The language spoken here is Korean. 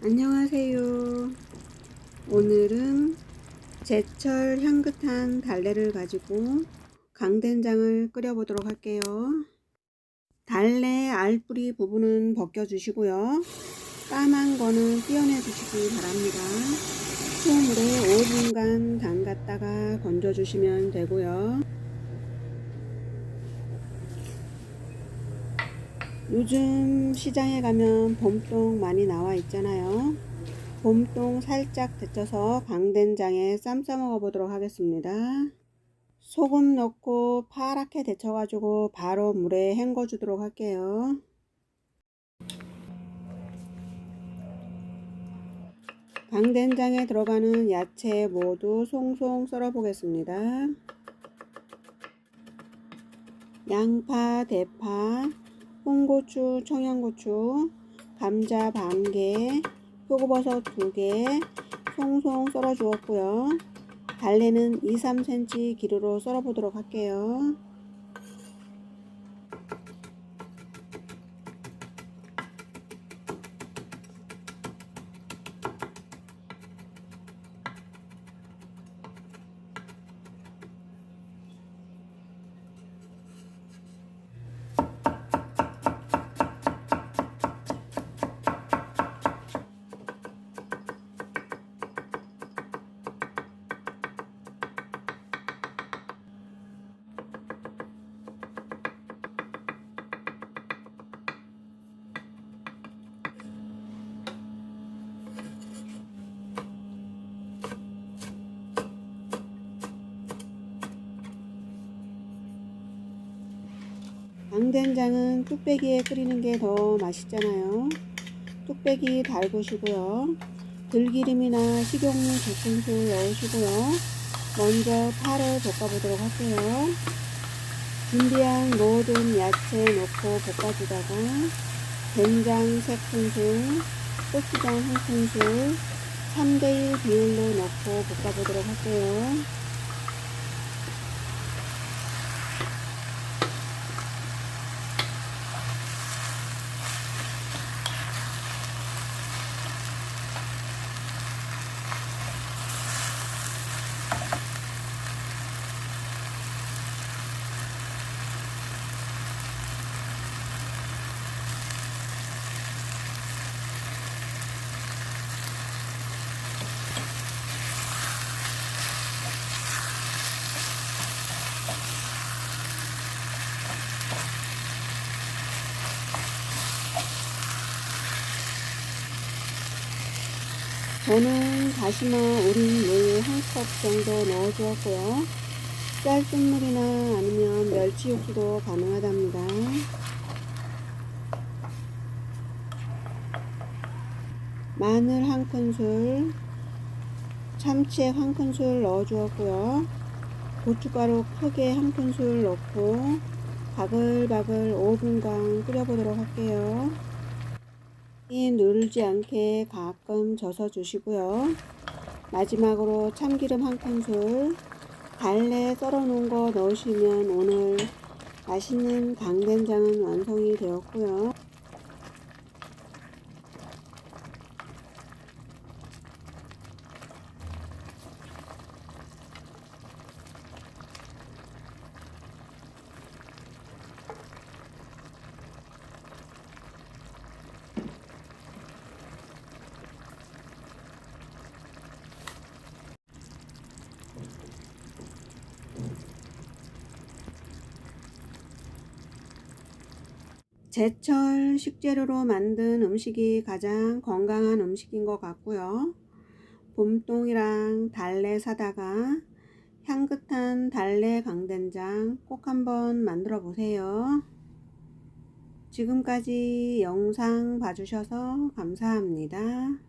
안녕하세요. 오늘은 제철 향긋한 달래를 가지고 강된장을 끓여보도록 할게요. 달래 알뿌리 부분은 벗겨주시고요. 까만 거는 떼어내 주시기 바랍니다. 소물에 5분간 담갔다가 건져주시면 되고요. 요즘 시장에 가면 봄동 많이 나와 있잖아요. 봄동 살짝 데쳐서 강된장에 쌈 싸 먹어 보도록 하겠습니다. 소금 넣고 파랗게 데쳐가지고 바로 물에 헹궈 주도록 할게요. 강된장에 들어가는 야채 모두 송송 썰어 보겠습니다. 양파, 대파, 홍고추, 청양고추, 감자 반개, 표고버섯 2개 송송 썰어 주었고요. 달래는 2, 3cm 길이로 썰어 보도록 할게요. 강된장은 뚝배기에 끓이는 게 더 맛있잖아요. 뚝배기 달구시고요. 들기름이나 식용유 두 큰술 넣으시고요. 먼저 파를 볶아보도록 할게요. 준비한 모든 야채 넣고 볶아주다가 된장 3큰술, 고추장 1큰술, 3대1 비율로 넣고 볶아보도록 할게요. 저는 다시마 우린 물 한 컵 정도 넣어주었고요. 쌀뜨 물이나 아니면 멸치 육수도 가능하답니다. 마늘 한 큰술, 참치액 한 큰술 넣어주었고요. 고춧가루 크게 한 큰술 넣고 바글바글 5분간 끓여보도록 할게요. 이 누르지 않게 가끔 져서 주시고요. 마지막으로 참기름 한 큰술, 달래 썰어 놓은 거 넣으시면 오늘 맛있는 강된장은 완성이 되었고요. 제철 식재료로 만든 음식이 가장 건강한 음식인 것 같고요. 봄동이랑 달래 사다가 향긋한 달래 강된장 꼭 한번 만들어 보세요. 지금까지 영상 봐주셔서 감사합니다.